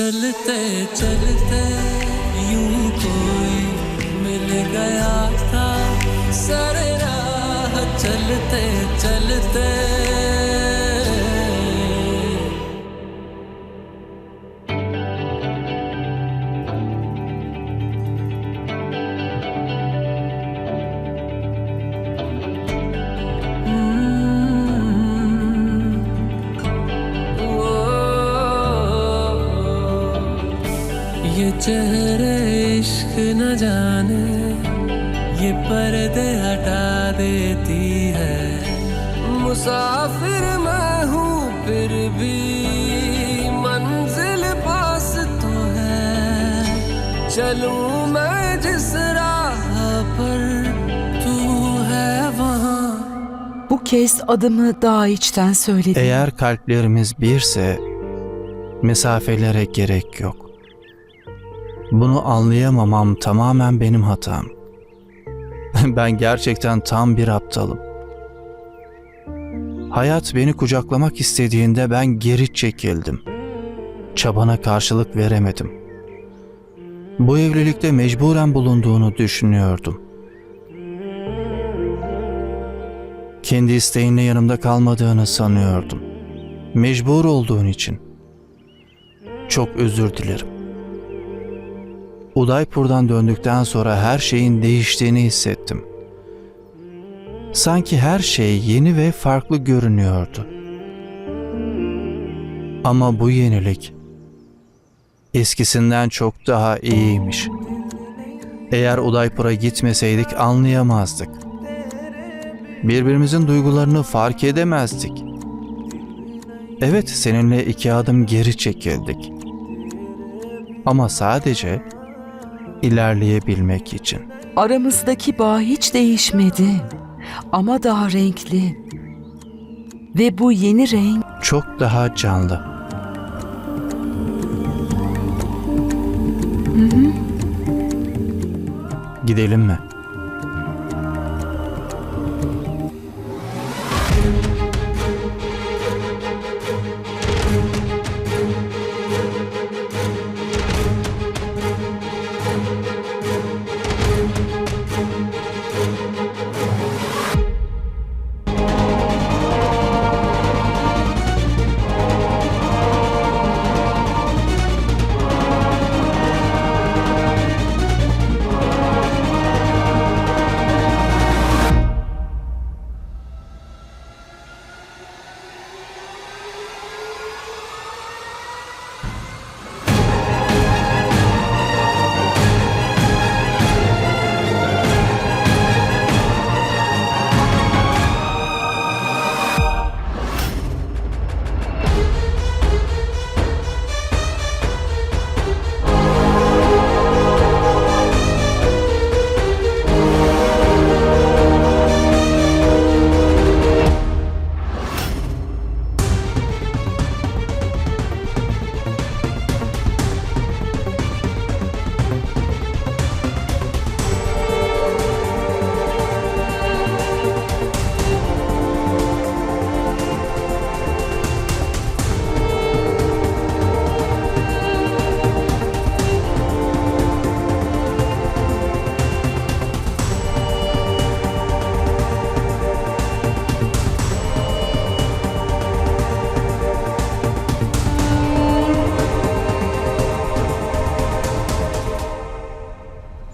चलते चलते यूँ कोई मिल गया था। सर राह चलते चलते चेहरे इश्क न जाने ये पर्दे हटा देती है मुसाफिर मैं हूँ फिर भी मंजिल पास तो है चलूं मैं जिस राह पर तू है वहाँ Bu kez adımı daha içten söyledim. Eğer kalplerimiz birse mesafelere gerek yok. Bunu anlayamamam tamamen benim hatam. Ben gerçekten tam bir aptalım. Hayat beni kucaklamak istediğinde ben geri çekildim. Çabana karşılık veremedim. Bu evlilikte mecburen bulunduğunu düşünüyordum. Kendi isteğinle yanımda kalmadığını sanıyordum. Mecbur olduğun için. Çok özür dilerim. Udaipur'dan döndükten sonra her şeyin değiştiğini hissettim. Sanki her şey yeni ve farklı görünüyordu. Ama bu yenilik eskisinden çok daha iyiymiş. Eğer Udaipur'a gitmeseydik anlayamazdık. Birbirimizin duygularını fark edemezdik. Evet, seninle iki adım geri çekildik. Ama sadece ilerleyebilmek için. Aramızdaki bağ hiç değişmedi. Ama daha renkli. Ve bu yeni renk Çok daha canlı. Gidelim mi?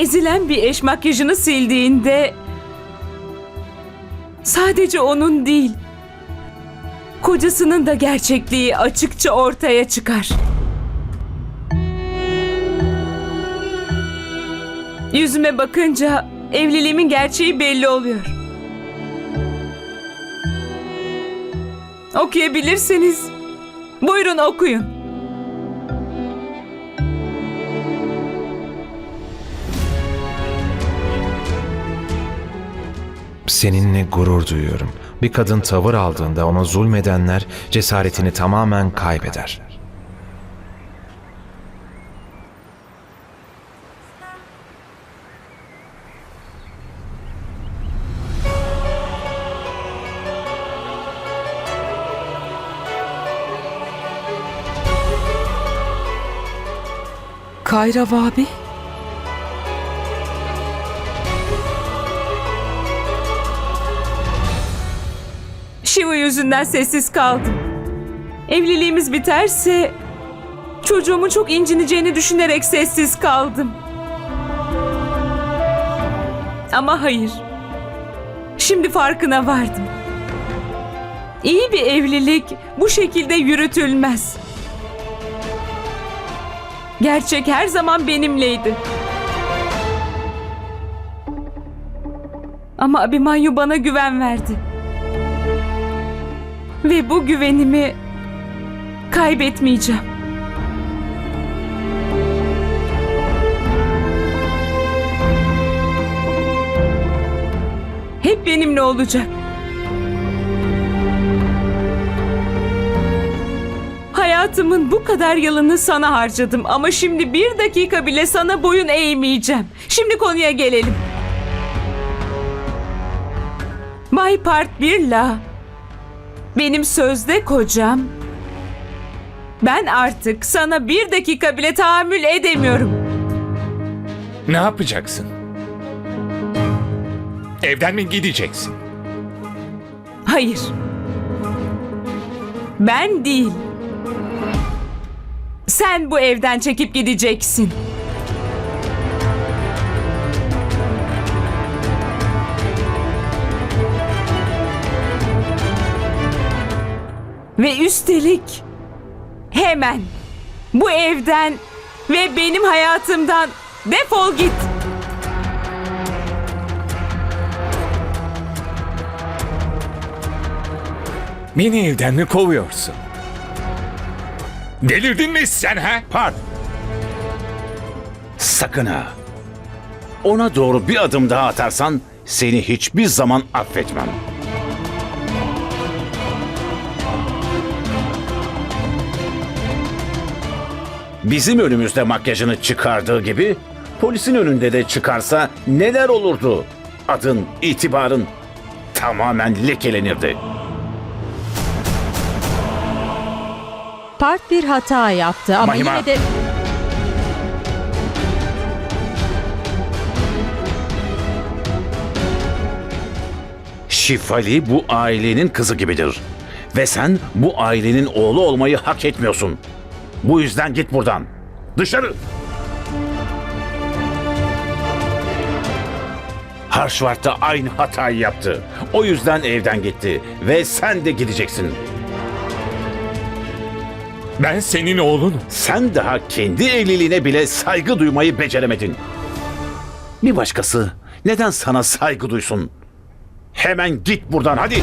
Ezilen bir eş makyajını sildiğinde sadece onun değil, kocasının da gerçekliği açıkça ortaya çıkar. Yüzüme bakınca evliliğimin gerçeği belli oluyor. Okuyabilirseniz buyurun okuyun. Seninle gurur duyuyorum. Bir kadın tavır aldığında ona zulmedenler cesaretini tamamen kaybeder. Kayrav abi. Shiva yüzünden sessiz kaldım. Evliliğimiz biterse çocuğumun çok incineceğini düşünerek sessiz kaldım. Ama hayır. Şimdi farkına vardım. İyi bir evlilik bu şekilde yürütülmez. Gerçek her zaman benimleydi. Ama Abimanyu bana güven verdi. Ve bu güvenimi kaybetmeyeceğim. Hep benimle olacak. Hayatımın bu kadar yılını sana harcadım ama şimdi bir dakika bile sana boyun eğmeyeceğim. Şimdi konuya gelelim. Bay Part 1'la benim sözde kocam. Ben artık sana bir dakika bile tahammül edemiyorum. Ne yapacaksın? Evden mi gideceksin? Hayır. Ben değil. Sen bu evden çekip gideceksin. Ve üstelik hemen bu evden ve benim hayatımdan defol git. Beni evden mi kovuyorsun? Delirdin mi sen ha? Part. Sakın ha. Ona doğru bir adım daha atarsan seni hiçbir zaman affetmem. Bizim önümüzde makyajını çıkardığı gibi polisin önünde de çıkarsa neler olurdu? Adın, itibarın tamamen lekelenirdi. Part bir hata yaptı ama Mahima. yine de... Şifali bu ailenin kızı gibidir. Ve sen bu ailenin oğlu olmayı hak etmiyorsun. Bu yüzden git buradan. Dışarı. Harşvart da aynı hatayı yaptı. O yüzden evden gitti. Ve sen de gideceksin. Ben senin oğlunum. Sen daha kendi evliliğine bile saygı duymayı beceremedin. Bir başkası neden sana saygı duysun? Hemen git buradan hadi.